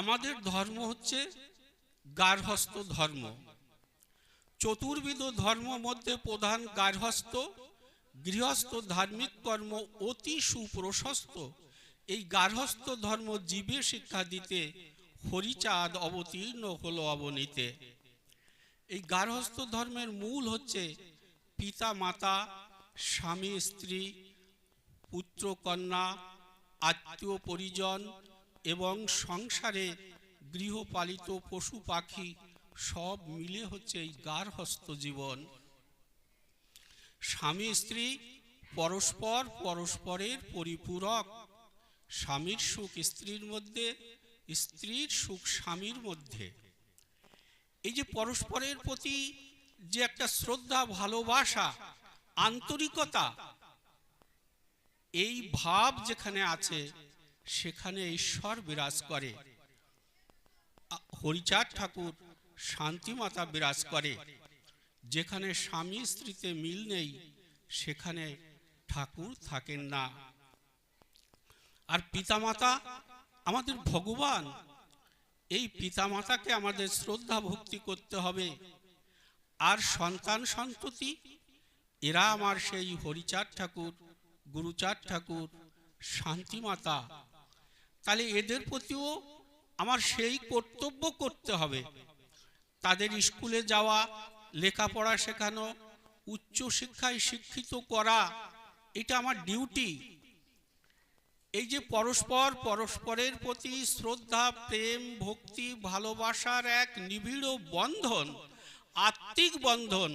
আমাদের ধর্ম হচ্ছে গার্হস্থ ধর্ম। চতুর্বিধ ধর্ম মধ্যে প্রধান গার্হস্থ, গৃহস্থ ধার্মিক কর্ম অতি সুপ্রশস্ত। এই গার্হস্থ ধর্ম জীবে শিক্ষা দিতে হরিচাঁদ অবতীর্ণ হলো অবনীতে। এই গার্হস্থ ধর্মের মূল হচ্ছে পিতা, মাতা, স্বামী, স্ত্রী, পুত্র, কন্যা, আত্মীয়, পরিজন এবং সংসারে গৃহপালিত পশু পাখি সব মিলে হচ্ছে এই গার্হস্থ জীবন। স্বামী স্ত্রী পরস্পর পরস্পরের পরিপূরক। স্বামীর সুখ স্ত্রীর মধ্যে, স্ত্রীর সুখ স্বামীর মধ্যে। এই যে পরস্পরের প্রতি যে একটা শ্রদ্ধা, ভালোবাসা, আন্তরিকতা, এই ভাব যেখানে আছে সেখানে ঈশ্বর বিরাজ করে। হরিচাঁদ ঠাকুর শান্তিমাতা বিরাজ করে। যেখানে স্বামী স্ত্রীতে মিল নেই, সেখানে ঠাকুর থাকেন না। আর পিতামাতা আমাদের ভগবান। এই পিতামাতাকে আমাদের শ্রদ্ধা ভক্তি করতে হবে। আর সন্তান সন্ততি, এরা আমার সেই হরিচাঁদ ঠাকুর, গুরুচাঁদ ঠাকুর, শান্তিমাতা। তাহলে এদের প্রতিও আমার সেই কর্তব্য করতে হবে। তাদের স্কুলে যাওয়া, লেখাপড়া শেখানো, উচ্চ শিক্ষায় শিক্ষিত করা, এটা আমার ডিউটি। এই যে পরস্পর, পরস্পরের প্রতি শ্রদ্ধা, প্রেম, ভক্তি, ভালোবাসার এক নিবিড় বন্ধন, আত্মিক বন্ধন।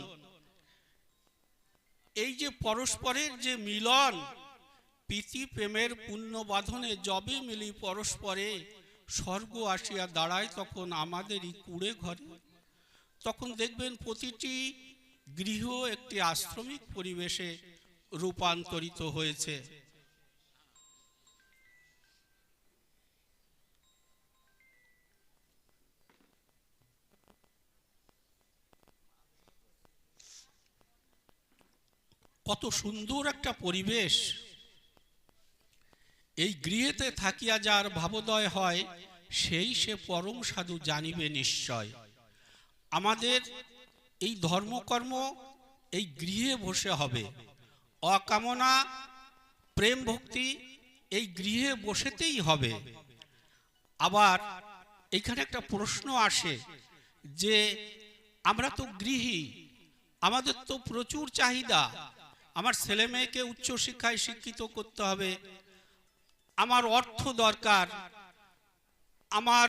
এই যে পরস্পরের যে মিলন প্রীতি প্রেমের পুণ্য বাঁধনে যবে মিলি পরস্পরে, স্বর্গ আসিয়া দাঁড়ায় তখন আমাদেরই কুড়ে ঘরে। তখন দেখবেন প্রতিটি গৃহ একটি আশ্রমিক পরিবেশে রূপান্তরিত হয়েছে। কত সুন্দর একটা পরিবেশ। এই গৃহেতে থাকিয়া যার ভাবোদয় হয়, সেই সে পরম সাধু জানিবে নিশ্চয়। আমাদের এই ধর্মকর্ম এই গৃহে বসে হবে। অকামনা প্রেম ভক্তি এই গৃহে বসেতেই হবে। আবার এখানে একটা প্রশ্ন আসে যে, আমরা তো গৃহী, আমাদের তো প্রচুর চাহিদা। আমার ছেলে মেয়েকে উচ্চশিক্ষায় শিক্ষিত করতে হবে আমার অর্থ দরকার। আমার